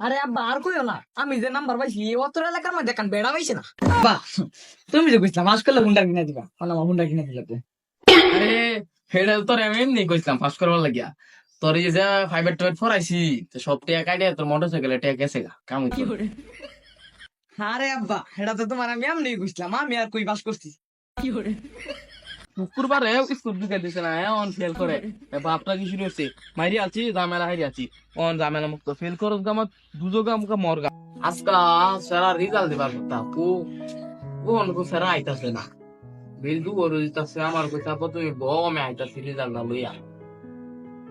আরে আব্বা আর কইও না। আমি যে নাম্বার পাইছি এই অত এলাকার মধ্যে কান বেড়া পাইছে না। আব্বা তুমি যে কইছিলাম মাস করলে হুন্ডা কিনে দিবা। মানে আমার হুন্ডা কিনে দিলাতে আরে হেডা তোর আমি এমনি কইছিলাম ফার্স্ট করবার লাগিয়া। তোর এই যে ফাইবার টুয়েট ফরাইছি তো সব টিয়া কাটিয়ে তোর মোটর সাইকেলে টিয়া গেছে গা কাম হইতো। আরে আব্বা এটা তো তোমার আমি এমনি কইছিলাম আমি আর কই বাস করছি। শুক্রবারে স্কুল ঢুকে দিছে না অন ফেল করে। বাপটা কি শুরু হচ্ছে মাইরি আছি জামেলা হাইরি আছি অন জামেলা মুক্ত। ফেল করো গামা দুজো গাম কা মরগা আজকা সারা রেজাল্ট দিবার কথা। ও ও অনকো সারা আইতাছে না। বিল দু ওর দিতাছে আমার কইতা পর তুমি বউ আইতাছি রেজাল্ট না লইয়া।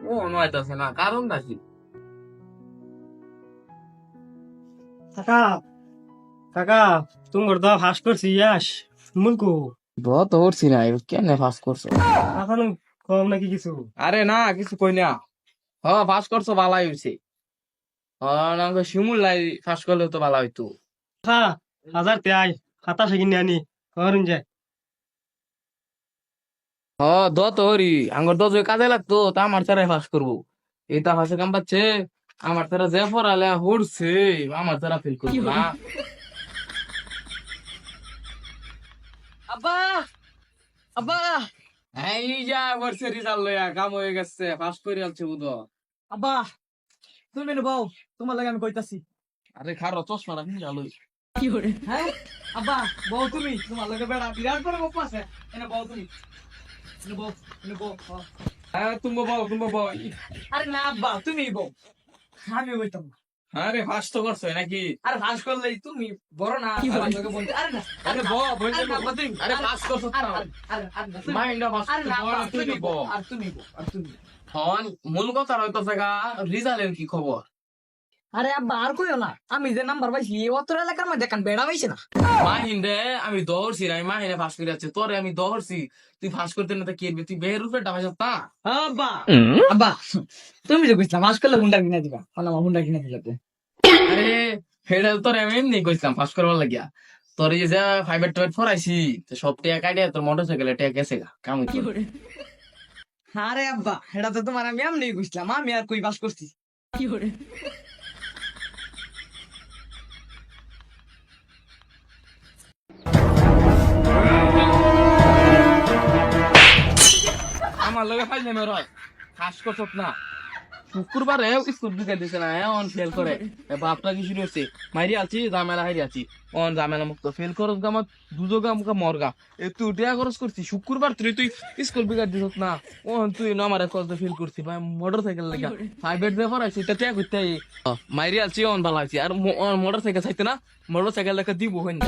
ও অন আইতাছে না, কারণ দাসি কাকা কাকা, তোমার তো ফাঁস করছি, ইয়াস, মুলকু। বহুত হরছি না কেন ফাস করছ? এখন কম নাকি কিছু? আরে না কিছু কই না। হ ফাস করছ ভালাই হইছে। না শিমুল লাই ফাস করলে তো ভালো হইতো। হ্যাঁ হাজার তেয়াই সাতাশে কিনে আনি করেন যায় হ দ তো হরি আঙ্গর দ যে কাজে লাগতো তা আমার তারাই ফাঁস করব। এটা ফাঁসে কাম পাচ্ছে আমার তারা যে পড়ালে হরছে আমার তারা ফিল করব না। আব্বা আব্বা। এই যা বর্ষে রেজাল্ট লইয়া কাম হয়ে গেছে ফাঁস করে আলছে বুধ। আব্বা তুমি বউ তোমার লাগে আমি কইতাছি। আরে খারো চশমা রাখি আলোই হ্যাঁ? আব্বা বউ তুমি তোমার লাগে বেড়া বিরাট গপ্প আছে। এনে বউ তুমি এনে বউ এনে বউ হ্যাঁ তুমি বউ তুমি বউ। আরে না আব্বা তুমি বউ। আমি বইতাম না। আরে ফাঁস তো করছ নাকি? আরে ফাঁস করলে তুমি বড় না আরে না আরে বউ বলতে না, তুমি আরে ফাঁস করছ আরে মাইন্ডা ফাঁস আরে না তুমি বউ আর তুমি বউ আর তুমি হন মূল কথা রইতো জায়গা রিজালের কি খবর? আরে আব্বা আর কইও না। আমি যে নাম্বার পাইছি অত এলাকার মধ্যে কান বেড়া পাইছে না। মাহিন্দে আমি দৌড়ছি না আমি মাহিনে ফাঁস করে যাচ্ছে। তোরে আমি দৌড়ছি তুই ফাঁস করতে না তো কি? তুই বের উপরে ডাবাই তা? আব্বা। আব্বা তুমি যে কইছিলাম মাস করলে হুন্ডা কিনে দিবা। মানে আমার হুন্ডা কিনে দিলাতে আরে হেডা তোরে আমি এমনি কইছিলাম ফাঁস করবার লাগিয়া। তোর এই যে ফাইবার টুয়েট ফরাইছি তো সব টিয়া কাটিয়ে তোর মোটর সাইকেলে টিয়া গেছে গা কাম হইতো। আরে আব্বা এটা তো তোমার আমি এমনি কইছিলাম আমি আর কই বাস করছি। আমার লগে ফাইল নেমে রয়। ফাঁস করছত না। শুক্রবারে স্কুল ঢুকে দিছে না অন ফেল করে। বাপটা কি শুরু হচ্ছে মাইরি আছি জামেলা হাইরি আছি অন জামেলা মুক্ত। ফেল করস গামা দুজো গাম কা মরগা এ তুই টিয়া খরচ করছি শুক্রবার তুই তুই স্কুল বিগার দিছ না। অন তুই না আমার কত ফেল করছি ভাই মোটর সাইকেল লাগা। প্রাইভেট যে পড়াইছি এটা টিয়া করতে মাইরি আছি অন ভালো আছি আর মোটর সাইকেল চাইতে না মোটর সাইকেল লেখা দিব হয় না